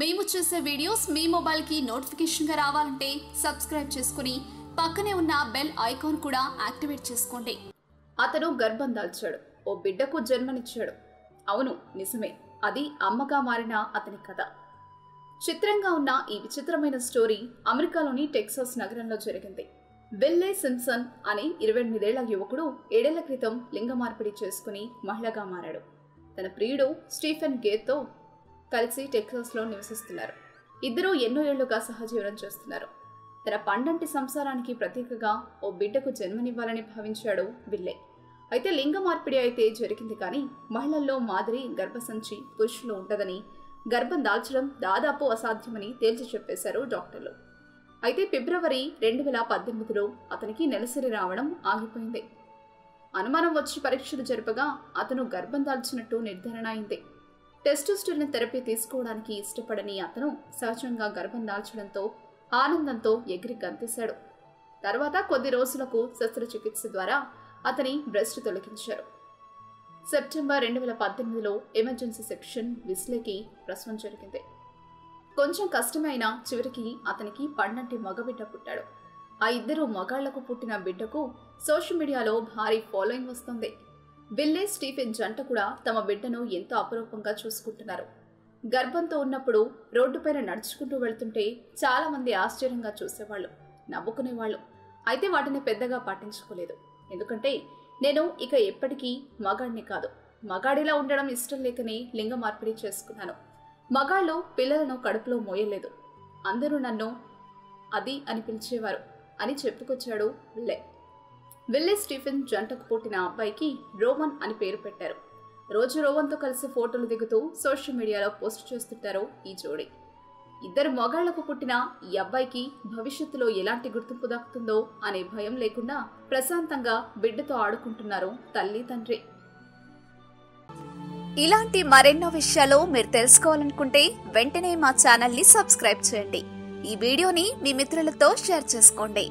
మేము చేసే వీడియోస్ మీ మొబైల్కి నోటిఫికేషన్గా రావాలంటే సబ్స్క్రైబ్ చేసుకుని పక్కనే ఉన్న బెల్ ఐకాన్ కూడా యాక్టివేట్ చేసుకోండి. అతను గర్భం దాల్చాడు. ఓ బిడ్డకు జన్మనిచ్చాడు. అవును నిజమే. అది అమ్మగా మారిన అతని కథ. చిత్రంగా ఉన్న ఈ విచిత్రమైన స్టోరీ అమెరికాలోని టెక్సాస్ నగరంలో జరిగింది. విల్లే సిమ్సన్ అనే ఇరవై ఎనిమిదేళ్ళ యువకుడు ఏడేళ్ళ క్రితం లింగ మార్పిడి చేసుకుని మహిళగా మారాడు. తన ప్రియుడు స్టీఫెన్ గేత్తో కలిసి టెక్సాస్లో నివసిస్తున్నారు. ఇద్దరూ ఎన్నో ఏళ్ళుగా సహజీవనం చేస్తున్నారు. తన పండంటి సంసారానికి ప్రతీకగా ఓ బిడ్డకు జన్మనివ్వాలని భావించాడు విల్లే. అయితే లింగ మార్పిడి అయితే జరిగింది కానీ మహిళల్లో మాదిరి గర్భసంచి పురుషులు ఉండదని గర్భం దాల్చడం దాదాపు అసాధ్యమని తేల్చి చెప్పేశారు డాక్టర్లు. అయితే ఫిబ్రవరి రెండు వేల పద్దెనిమిదిలో అతనికి నెలసరి రావడం ఆగిపోయింది. అనుమానం వచ్చి పరీక్షలు జరపగా అతను గర్భం దాల్చినట్టు నిర్ధారణ అయింది. టెస్టోస్టెరోన్ థెరపీ తీసుకోవడానికి ఇష్టపడని అతను సహజంగా గర్భం దాల్చడంతో ఆనందంతో ఎగిరి గంతేశాడు. తర్వాత కొద్ది రోజులకు శస్త్రచికిత్స ద్వారా అతని బ్రెస్ట్ తొలగించారు. సెప్టెంబర్ రెండు వేల పద్దెనిమిదిలో ఎమర్జెన్సీ సెక్షన్ విస్లేకి ప్రసవం జరిగింది. కొంచెం కష్టమైన చివరికి అతనికి పండంటి మగబిడ్డ పుట్టాడు. ఆ ఇద్దరు మగాళ్ళకు పుట్టిన బిడ్డకు సోషల్ మీడియాలో భారీ ఫాలోయింగ్ వస్తుంది. విల్లే స్టీఫెన్ జంట కూడా తమ బిడ్డను ఎంతో అపరూపంగా చూసుకుంటున్నారు. గర్భంతో ఉన్నప్పుడు రోడ్డుపైన నడుచుకుంటూ వెళ్తుంటే చాలా మంది ఆశ్చర్యంగా చూసేవాళ్ళు నవ్వుకునేవాళ్ళు. అయితే వాటిని పెద్దగా పాటించుకోలేదు. ఎందుకంటే నేను ఇక ఎప్పటికీ మగాడిని కాదు. మగాడిలా ఉండడం ఇష్టం లేకనే లింగ మార్పిడి చేసుకున్నాను. మగాళ్ళు పిల్లలను కడుపులో మోయలేదు. అందరూ నన్ను అది అని పిలిచేవారు అని చెప్పుకొచ్చాడు లే విల్లే స్టీఫెన్ జంటకు పుట్టిన అబ్బాయికి రోమన్ అని పేరు పెట్టారు. రోజు రోమన్తో కలిసి ఫోటోలు దిగుతూ సోషల్ మీడియాలో పోస్ట్ చేస్తుంటారు ఈ జోడీ. ఇద్దరు మగాళ్ళకు పుట్టిన ఈ అబ్బాయికి భవిష్యత్తులో ఎలాంటి గుర్తింపు దక్కుతుందో అనే భయం లేకుండా ప్రశాంతంగా బిడ్డతో ఆడుకుంటున్నారు తల్లి తండ్రి. ఇలాంటి మరెన్నో విషయాలు మీరు తెలుసుకోవాలనుకుంటే వెంటనే మా ఛానల్ని సబ్స్క్రైబ్ చేయండి. ఈ వీడియోని మీ మిత్రులతో షేర్ చేసుకోండి.